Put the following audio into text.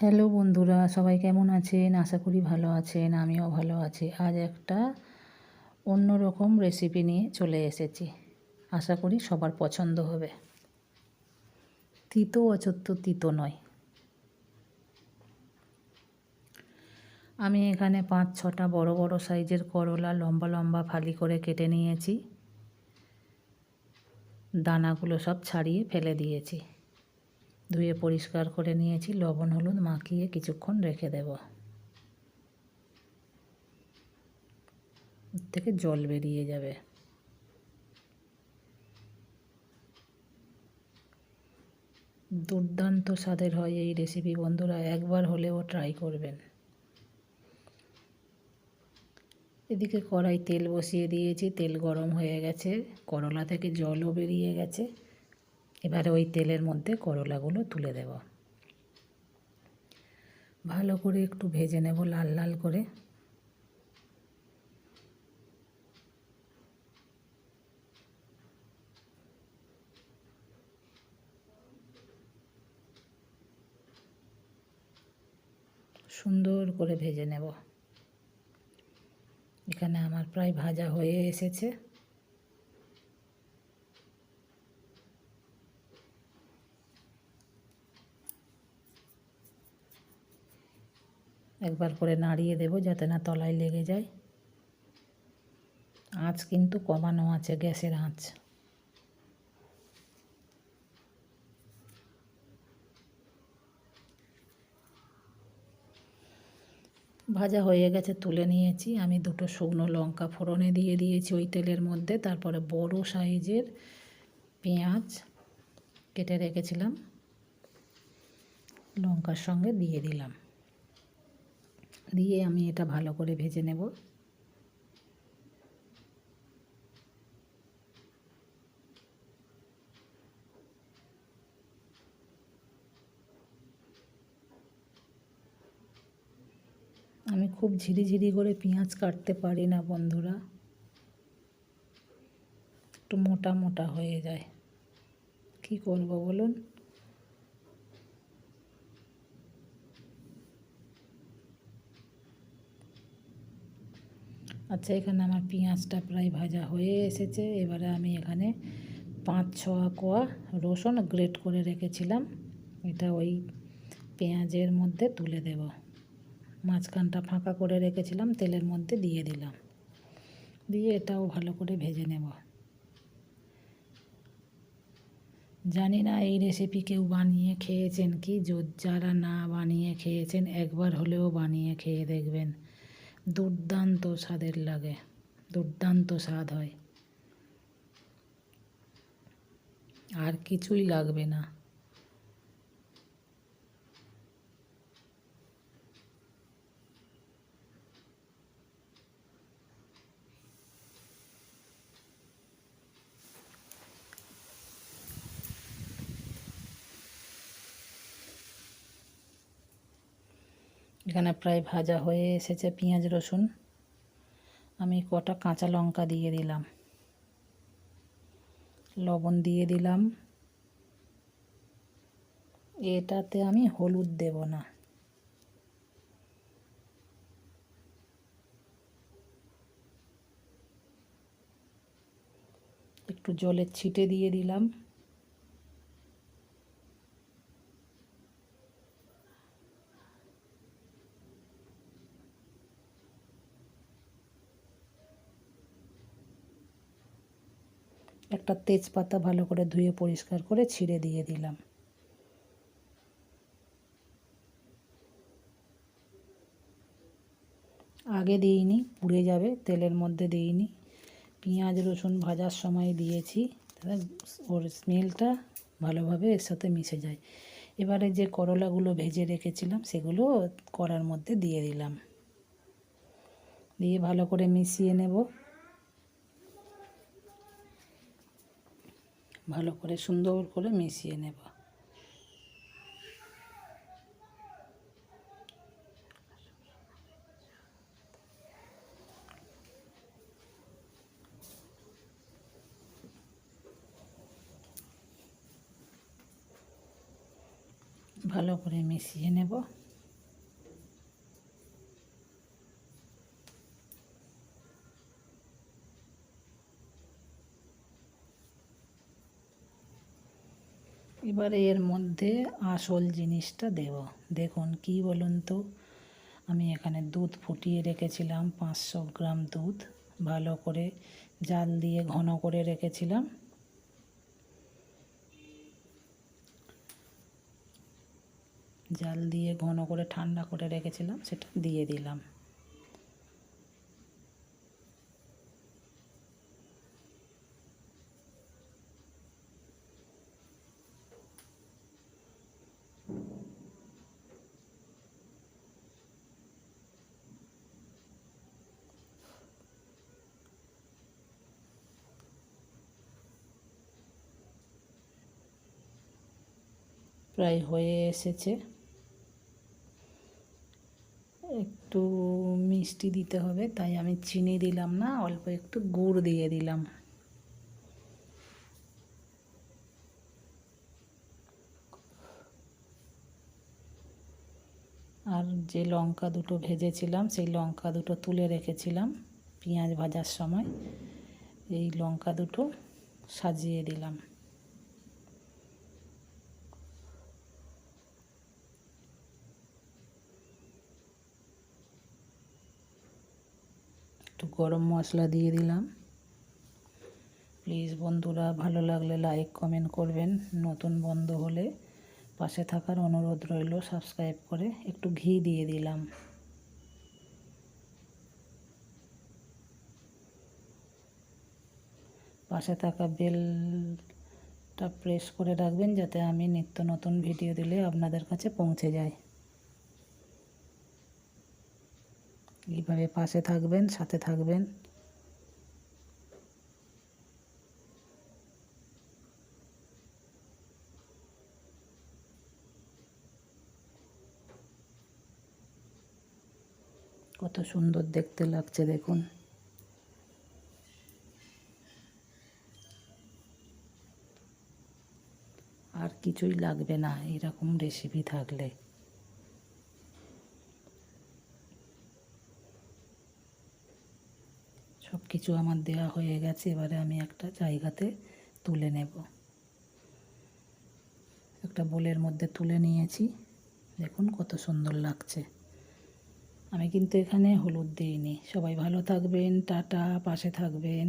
Hello বন্ধুরা, সবাই কেমন আছেন? আশা করি ভালো আছেন, আমিও ভালো আছি। আজ একটা অন্য রকম রেসিপি নিয়ে চলে এসেছি। আশা করি সবার পছন্দ হবে। তিতো অচত্য তিতো নয়। আমি এখানে পাঁচ ছটা বড় বড় সাইজের করলা লম্বা লম্বা ফালি করে কেটে নিয়েছি। দানাগুলো সব ছাড়িয়ে ফেলে দিয়েছি। ধুয়ে পরিষ্কার করে নিয়েছি, লবণ, হলুদ মাখিয়ে কিছুক্ষণ রেখে দেব। থেকে জল বেরিয়ে যাবে। দুর্দান্ত স্বাদের হয় এই রেসিপি বন্ধুরা, একবার হলেও ট্রাই করবেন। এদিকে কড়াই তেল বসিয়ে দিয়েছি, তেল গরম হয়ে গেছে, করলা থেকে জলও বেরিয়ে গেছে। এবারে ওই তেলের মধ্যে করলাগুলো তুলে দেব। ভালো করে একটু ভেজে নেব লাল লাল করে। সুন্দর করে ভেজে নেব। এখানে আমার প্রায় ভাজা হয়ে এসেছে। একবার করে নাড়িয়ে দেব যাতে না তলায় লেগে যায়। আঁচ কিন্তু কমানো আছে, গ্যাসের আঁচ। ভাজা হয়ে গেছে, তুলে নিয়েছি। আমি দুটো শুকনো লঙ্কা ফোড়নে দিয়ে দিয়েছি ওই তেলের মধ্যে। তারপরে বড় সাইজের পেঁয়াজ কেটে রেখেছিলাম। লঙ্কার সঙ্গে দিয়ে দিলাম। দিয়ে আমি এটা ভালো করে ভেজে নেব। আমি খুব ঝিরিঝিরি করে পেঁয়াজ কাটতে পারি না, বন্ধুরা। একটু মোটা মোটা হয়ে যায়। কি করব বলুন? আচ্ছা এখানে আমার পেঁয়াজটা প্রায় ভাজা হয়ে এসেছে। এবারে আমি এখানে পাঁচ, ছ কোয়া রসুন গ্রেট করে রেখেছিলাম। এটা ওই পেঁয়াজের মধ্যে তুলে দেব। মাঝখানটা ফাঁকা করে রেখেছিলাম, তেলের মধ্যে দিয়ে দিলাম। দিয়ে এটাও ভালো করে ভেজে নেব। জানি না এই রেসিপি কেউ বানিয়ে খেয়েছেন কি যারা না বানিয়ে খেয়েছেন, একবার হলেও বানিয়ে খেয়ে দেখবেন। দুর্দান্ত স্বাদের লাগে। দুর্দান্ত স্বাদ হয়। আর কিছুই লাগবে না। এখানে প্রায় ভাজা হয়ে এসেছে পেঁয়াজ, রসুন। আমি কটা কাঁচা লঙ্কা দিয়ে দিলাম। লবণ দিয়ে দিলাম। এটাতে আমি হলুদ দেব না। একটু জলের ছিটে দিয়ে দিলাম। একটা তেজপাতা ভালো করে ধুয়ে পরিষ্কার করে ছিঁড়ে দিয়ে দিলাম। আগে দিইনি, পুড়ে যাবে, তেলের মধ্যে দিইনি। পেঁয়াজ, রসুন ভাজার সময় দিয়েছি। ওর স্মেলটা ভালোভাবে এর সাথে মিশে যায়। এবারে যে করলাগুলো ভেজে রেখেছিলাম, সেগুলো কড়ার মধ্যে দিয়ে দিলাম। দিয়ে ভালো করে মিশিয়ে নেব। ভালো করে সুন্দর করে মিশিয়ে নেব। ভালো করে মিশিয়ে নেব। এবারে এর মধ্যে আসল জিনিসটা দেব। দেখুন, কি বলুন তো? আমি এখানে দুধ ফুটিয়ে রেখেছিলাম, পাঁচশো গ্রাম দুধ। ভালো করে জাল দিয়ে ঘন করে রেখেছিলাম। জাল দিয়ে ঘন করে ঠান্ডা করে রেখেছিলাম, সেটা দিয়ে দিলাম। প্রায় হয়ে এসেছে। একটু মিষ্টি দিতে হবে, তাই আমি চিনি দিলাম না, অল্প একটু গুড় দিয়ে দিলাম। আর যে লঙ্কা দুটো ভেজেছিলাম, সেই লঙ্কা দুটো তুলে রেখেছিলাম পেঁয়াজ ভাজার সময়। এই লঙ্কা দুটো সাজিয়ে দিলাম। একটু গরম মশলা দিয়ে দিলাম। প্লিজ বন্ধুরা, ভালো লাগলে লাইক কমেন্ট করবেন। নতুন বন্ধু হলে পাশে থাকার অনুরোধ রইল সাবস্ক্রাইব করে একটু ঘি দিয়ে দিলাম। পাশে থাকা বেলটা প্রেস করে রাখবেন, যাতে আমি নিত্য নতুন ভিডিও দিলে আপনাদের কাছে পৌঁছে যায়। এইভাবে পাশে থাকবেন, সাথে থাকবেন। কত সুন্দর দেখতে লাগছে, দেখুন। আর কিছুই লাগবে না, এরকম রেসিপি থাকলে। সব কিছু আমার দেওয়া হয়ে গেছে, এবারে আমি একটা জায়গাতে তুলে নেব। একটা বোলের মধ্যে তুলে নিয়েছি। দেখুন কত সুন্দর লাগছে। আমি কিন্তু এখানে হলুদ দিইনি। সবাই ভালো থাকবেন, টাটা, পাশে থাকবেন।